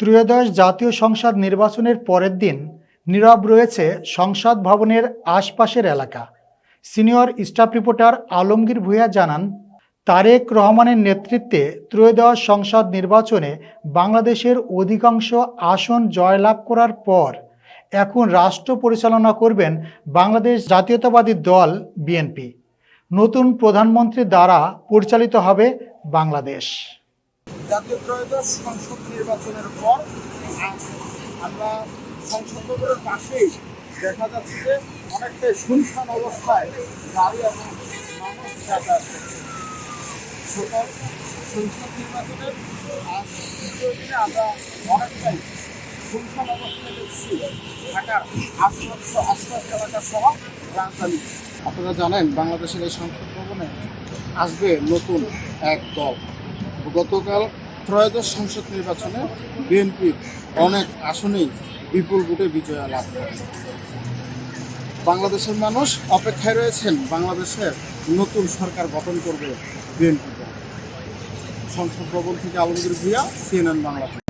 ত্রয়োদশ জাতীয় সংসদ নির্বাচনের পরের দিন নীরব রয়েছে সংসদ ভবনের আশপাশের এলাকা। Senior staff reporter Alamgir Bhuiyan জানান, তারেক রহমানের নেতৃত্বে ত্রয়োদশ সংসদ নির্বাচনে বাংলাদেশের অধিকাংশ আসন জয়লাভ করার পর এখন রাষ্ট্র পরিচালনা করবেন বাংলাদেশ জাতীয়তাবাদী দল, বিএনপি। নতুন প্রধানমন্ত্রী দ্বারা পরিচালিত হবে বাংলাদেশ। জাতীয় ত্রয়োদশ সংসদ নির্বাচনের পর আমরা সংসদ ভবনের পাশেই দেখা যাচ্ছে যে অনেকটাই শুনশান অবস্থায় গাড়ি এবং মানুষ যাতায়াত সংসদ নির্বাচনের আজ দিনে আমরা অনেকটাই শুনশান অবস্থায় দেখছি ঢাকার আশপাশ আশপাশ এলাকা সহ রাজধানী। আপনারা জানেন, বাংলাদেশের এই সংসদ ভবনে আসবে নতুন এক দল। গতকাল ত্রয়োদশ সংসদ নির্বাচনে বিএনপির অনেক আসনেই বিপুল ভোটে বিজয় লাভ করে। বাংলাদেশের মানুষ অপেক্ষায় রয়েছেন বাংলাদেশের নতুন সরকার গঠন করবে বিএনপি সংসদ ভবন থেকে আলমগীর ভূয়া সিএনএন বাংলাদেশ